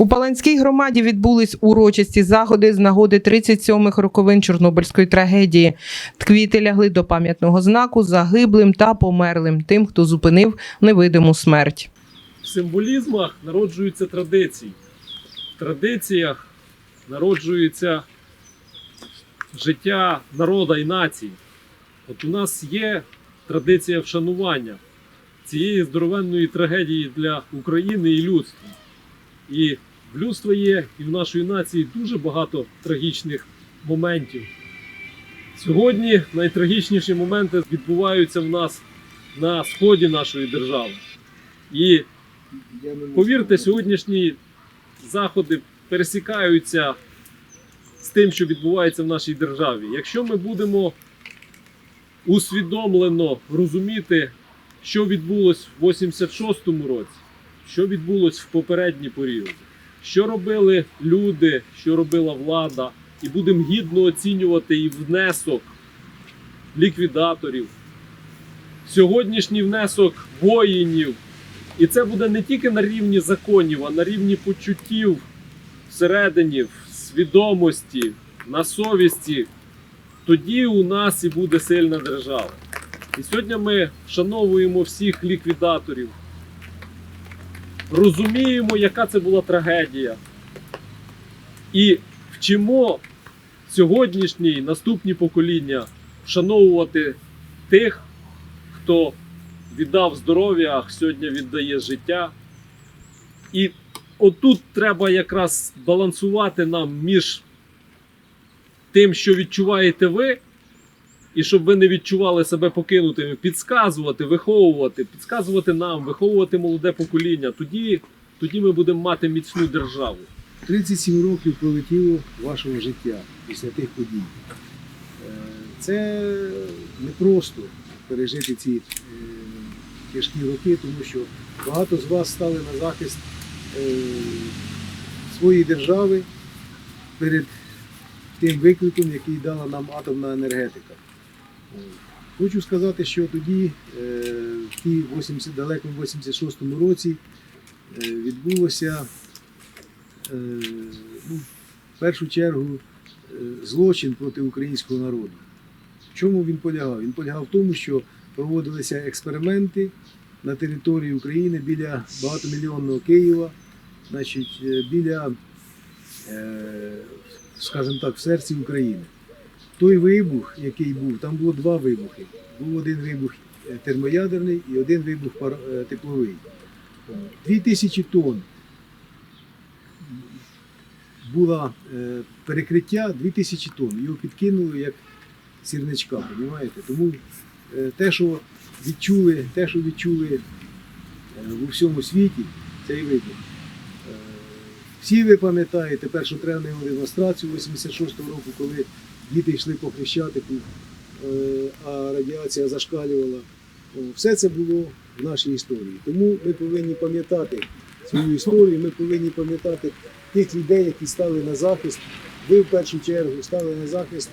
У Паланській громаді відбулись урочисті заходи з нагоди 37-х роковин Чорнобильської трагедії. Квіти лягли до пам'ятного знаку загиблим та померлим, тим, хто зупинив невидиму смерть. В символізмах народжуються традиції. В традиціях народжується життя народа і нації. От у нас є традиція вшанування цієї здоровенної трагедії для України і людства. І в людства є, і в нашої нації дуже багато трагічних моментів. Сьогодні найтрагічніші моменти відбуваються в нас на сході нашої держави. І Повірте, сьогоднішні заходи пересікаються з тим, що відбувається в нашій державі. Якщо ми будемо усвідомлено розуміти, що відбулось в 86-му році, що відбулось в попередні періоди, що робили люди, що робила влада, і будемо гідно оцінювати і внесок ліквідаторів, сьогоднішній внесок воїнів. І це буде не тільки на рівні законів, а на рівні почуттів всередині, свідомості, на совісті. Тоді у нас і буде сильна держава. І сьогодні ми вшановуємо всіх ліквідаторів, розуміємо, яка це була трагедія. І вчимо сьогоднішні наступні покоління вшановувати тих, хто віддав здоров'я, а сьогодні віддає життя. І отут треба якраз балансувати нам між тим, що відчуваєте ви, і щоб ви не відчували себе покинутими, підказувати, виховувати, підказувати нам, виховувати молоде покоління. Тоді, тоді ми будемо мати міцну державу. 37 років пролетіло вашого життя після тих подій. Е, Це непросто пережити ці е, тяжкі роки, тому що багато з вас стали на захист е, своєї держави перед тим викликом, який дала нам атомна енергетика. Хочу сказати, що тоді, е, в тій 80, далекому 86-му році, е, відбулося е, ну, в першу чергу злочин проти українського народу. В чому він полягав? Він полягав в тому, що проводилися експерименти на території України біля багатомільйонного Києва, значить, біля, скажімо так, в серці України. Той вибух, який був, там було два вибухи. Був один вибух е, термоядерний і один вибух е, тепловий. Дві тисячі тонн було е, перекриття 2000 тонн. Його підкинули як сірничка, розумієте? Тому те, що відчули, те, що відчули е, у всьому світі, цей вибух. Всі ви пам'ятаєте першу тренувальну демонстрацію 86-го року, коли діти йшли по Хрещатику, е, а радіація зашкалювала. Все це було в нашій історії. Тому ми повинні пам'ятати свою історію, ми повинні пам'ятати тих людей, які стали на захист. Ви в першу чергу стали на захист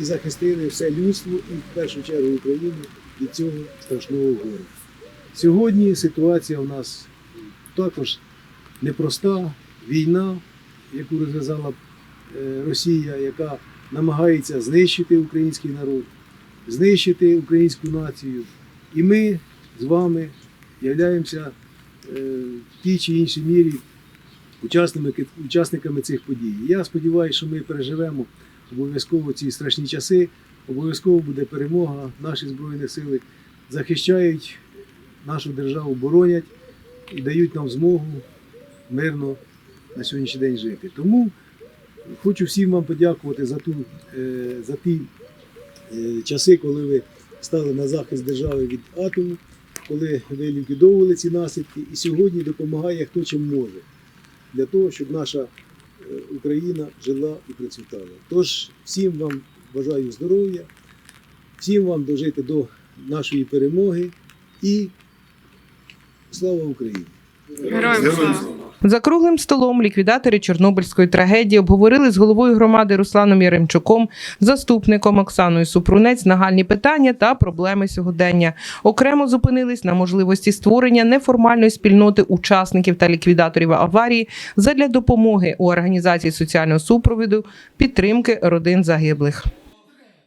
і захистили все людство, і в першу чергу Україну від цього страшного горя. Сьогодні ситуація у нас також непроста. Війна, яку розв'язала е, Росія, яка намагається знищити український народ, знищити українську націю. І ми з вами являємося е, в тій чи іншій мірі учасниками, учасниками цих подій. Я сподіваюся, що ми переживемо обов'язково ці страшні часи, обов'язково буде перемога. Наші Збройні сили захищають нашу державу, боронять і дають нам змогу мирно на сьогоднішній день жити. Тому хочу всім вам подякувати за, ту, е, за ті е, часи, коли ви стали на захист держави від атому, коли ви ліквідовували ці наслідки, і сьогодні допомагає хто чим може для того, щоб наша е, Україна жила і процвітала. Тож всім вам бажаю здоров'я, всім вам дожити до нашої перемоги і слава Україні! Героям слава! За круглим столом ліквідатори Чорнобильської трагедії обговорили з головою громади Русланом Яремчуком, заступником Оксаною Супрунець нагальні питання та проблеми сьогодення. Окремо зупинились на можливості створення неформальної спільноти учасників та ліквідаторів аварії задля допомоги у організації соціального супроводу підтримки родин загиблих.